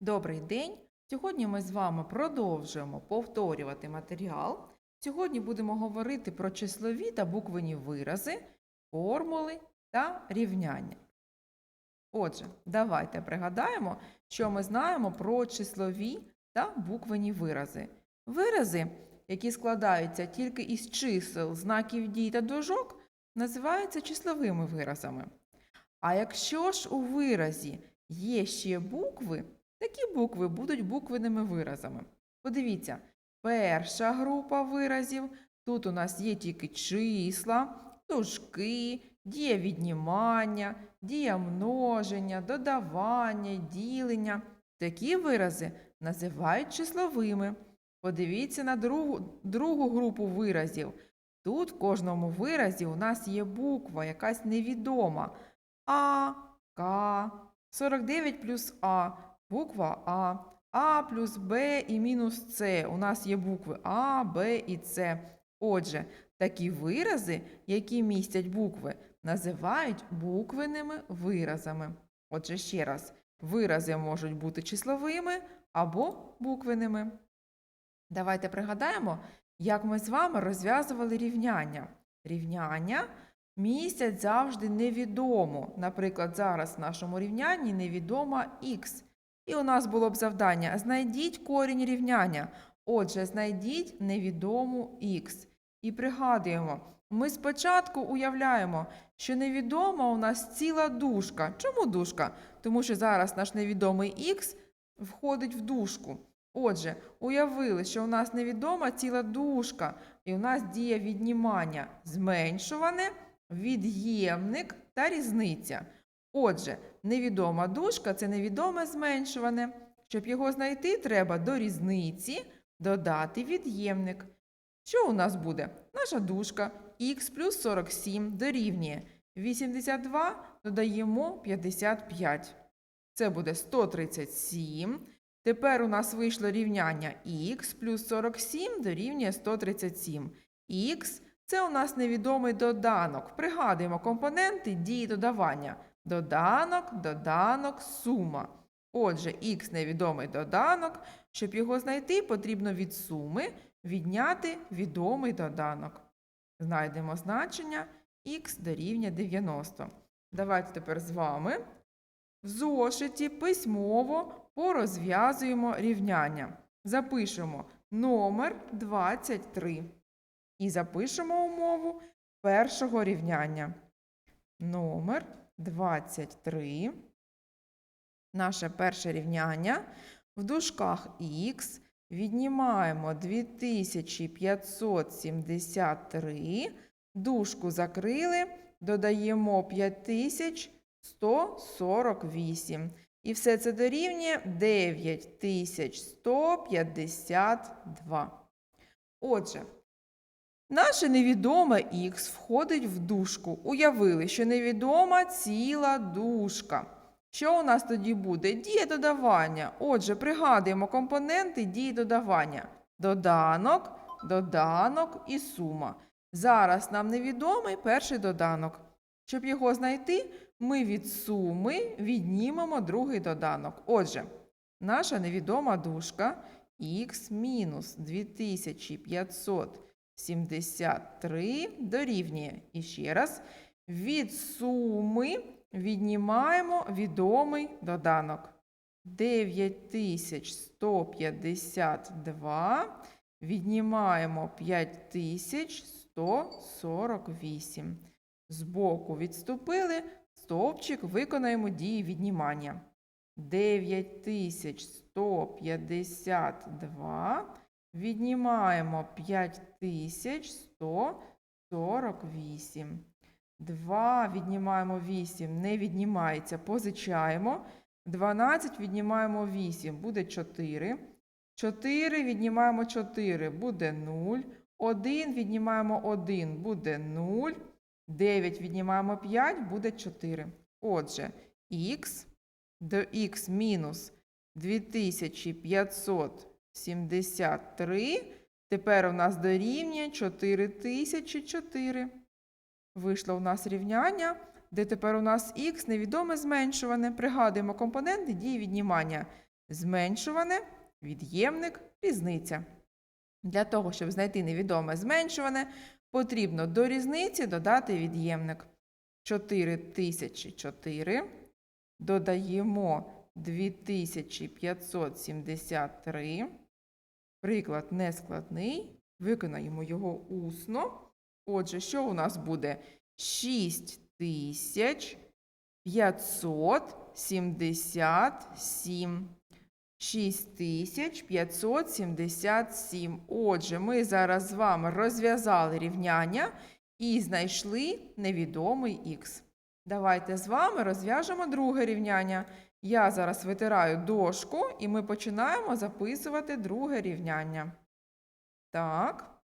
Добрий день! Сьогодні ми з вами продовжуємо повторювати матеріал. Сьогодні будемо говорити про числові та буквені вирази, формули та рівняння. Отже, давайте пригадаємо, що ми знаємо про числові та буквені вирази. Вирази, які складаються тільки із чисел, знаків дій та дужок, називаються числовими виразами. А якщо ж у виразі є ще букви, такі букви будуть буквеними виразами. Подивіться, перша група виразів. Тут у нас є тільки числа, дужки, дія віднімання, дія множення, додавання, ділення. Такі вирази називають числовими. Подивіться на другу, другу групу виразів. Тут в кожному виразі у нас є буква, якась невідома. А, К, 49 плюс А, буква А, А плюс Б і мінус С. У нас є букви А, Б і С. Отже, такі вирази, які містять букви, називають буквеними виразами. Отже, ще раз, вирази можуть бути числовими або буквеними. Давайте пригадаємо, як ми з вами розв'язували рівняння. Рівняння містять завжди невідому. Наприклад, зараз в нашому рівнянні невідома х. І у нас було б завдання: знайдіть корінь рівняння. Отже, знайдіть невідому х. І пригадуємо, ми спочатку уявляємо, що невідома у нас ціла дужка. Чому дужка? Тому що зараз наш невідомий х входить в дужку. Отже, уявили, що у нас невідома ціла дужка, і у нас діє віднімання зменшуване, від'ємник та різниця. Отже, невідома дужка це невідоме зменшуване. Щоб його знайти, треба до різниці додати від'ємник. Що у нас буде? Наша дужка х плюс 47 дорівнює 82 додаємо 55. Це буде 137. Тепер у нас вийшло рівняння х плюс 47 дорівнює 137. Х це у нас невідомий доданок. Пригадуємо компоненти дії додавання. Доданок, доданок, сума. Отже, х невідомий доданок. Щоб його знайти, потрібно від суми відняти відомий доданок. Знайдемо значення х дорівнює 90. Давайте тепер з вами в зошиті письмово порозв'язуємо рівняння. Запишемо номер 23 і запишемо умову першого рівняння. Номер 23. Наше перше рівняння. В дужках х віднімаємо 2573. Дужку закрили, додаємо 5148. І все це дорівнює 9152. Отже, наше невідоме х входить в дужку. Уявили, що невідома ціла дужка. Що у нас тоді буде? Дія додавання. Отже, пригадуємо компоненти дії додавання. Доданок, доданок і сума. Зараз нам невідомий перший доданок. Щоб його знайти, ми від суми віднімемо другий доданок. Отже, наша невідома дужка х мінус 2573 дорівнює. І ще раз, від суми віднімаємо відомий доданок. 9152 віднімаємо 5148. Збоку відступили, стовпчик виконаємо дії віднімання. 9152 віднімаємо 5148. 2 віднімаємо 8, не віднімається, позичаємо. 12 віднімаємо 8, буде 4. 4 віднімаємо 4, буде 0. 1 віднімаємо 1, буде 0. 9 віднімаємо 5, буде 4. Отже, х до х мінус 2573 тепер у нас дорівнює 4004. Вийшло у нас рівняння, де тепер у нас х невідоме зменшуване. Пригадуємо компоненти дії віднімання. Зменшуване, від'ємник, різниця. Для того, щоб знайти невідоме зменшуване, потрібно до різниці додати від'ємник. 4004 додаємо 2573. Приклад нескладний. Виконаємо його усно. Отже, що у нас буде? 6577. 6577. Отже, ми зараз з вами розв'язали рівняння і знайшли невідомий х. Давайте з вами розв'яжемо друге рівняння. Я зараз витираю дошку, і ми починаємо записувати друге рівняння. Так,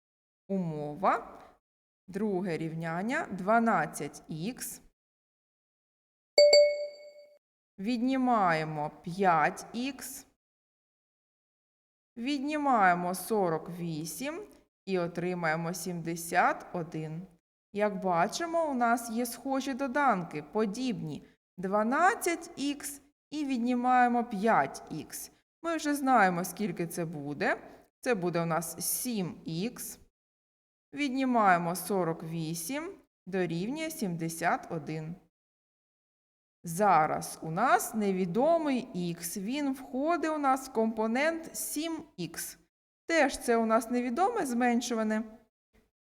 умова. Друге рівняння 12х. Віднімаємо 5х. Віднімаємо 48 і отримаємо 71. Як бачимо, у нас є схожі доданки, подібні 12х і віднімаємо 5х. Ми вже знаємо, скільки це буде. Це буде у нас 7х. Віднімаємо 48 дорівнює 71. Зараз у нас невідомий х. Він входить у нас в компонент 7х. Теж це у нас невідоме зменшуване.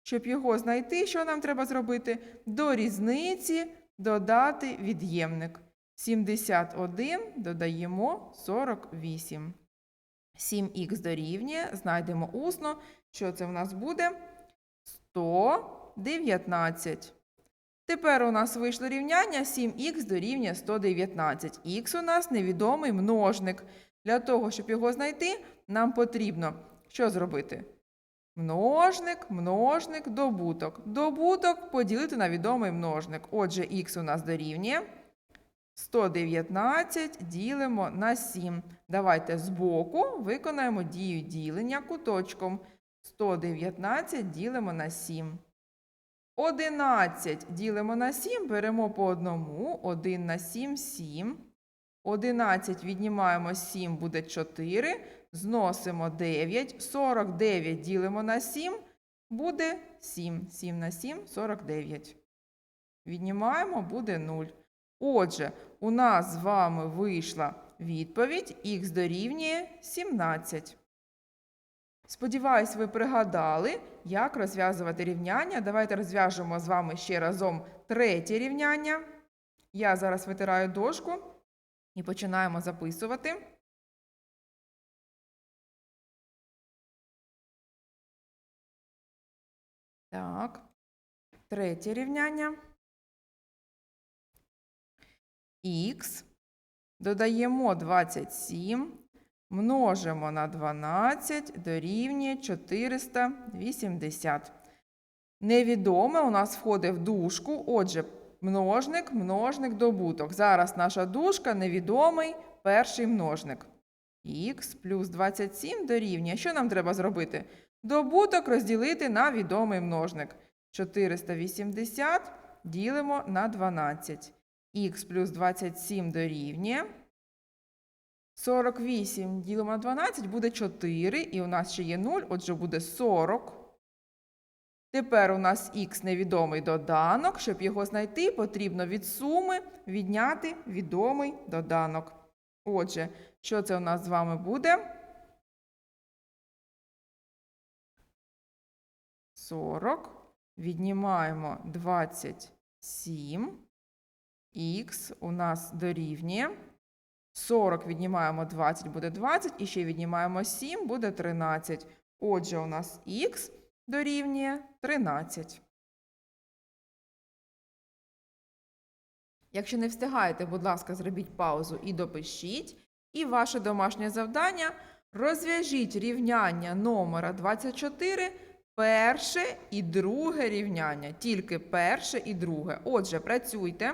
Щоб його знайти, що нам треба зробити? До різниці додати від'ємник. 71 додаємо 48. 7х дорівнює, знайдемо усно, що це в нас буде 119. Тепер у нас вийшло рівняння 7х дорівнює 119. Х у нас невідомий множник. Для того, щоб його знайти, нам потрібно що зробити? Множник, множник, добуток. Добуток поділити на відомий множник. Отже, х у нас дорівнює 119 ділимо на 7. Давайте збоку виконаємо дію ділення куточком. 119 ділимо на 7. 11 ділимо на 7, беремо по одному. 1 на 7 – 7. 11 віднімаємо 7, буде 4. Зносимо 9. 49 ділимо на 7, буде 7. 7 на 7 – 49. Віднімаємо, буде 0. Отже, у нас з вами вийшла відповідь х дорівнює 17. Сподіваюсь, ви пригадали, як розв'язувати рівняння. Давайте розв'яжемо з вами ще разом третє рівняння. Я зараз витираю дошку і починаємо записувати. Так, третє рівняння. Х. Додаємо 27. Множимо на 12 дорівнює 480. Невідоме у нас входить в дужку. Отже, множник, множник, добуток. Зараз наша дужка невідомий перший множник. Х плюс 27 дорівнює. Що нам треба зробити? Добуток розділити на відомий множник. 480 ділимо на 12. Х плюс 27 дорівнює. 48 ділимо на 12 буде 4, і у нас ще є 0, отже буде 40. Тепер у нас х невідомий доданок. Щоб його знайти, потрібно від суми відняти відомий доданок. Отже, що це у нас з вами буде? 40. Віднімаємо 27. Х у нас дорівнює. 40 віднімаємо 20, буде 20, і ще віднімаємо 7, буде 13. Отже, у нас х дорівнює 13. Якщо не встигаєте, будь ласка, зробіть паузу і допишіть. І ваше домашнє завдання розв'яжіть рівняння номера 24, перше і друге рівняння. Тільки перше і друге. Отже, працюйте.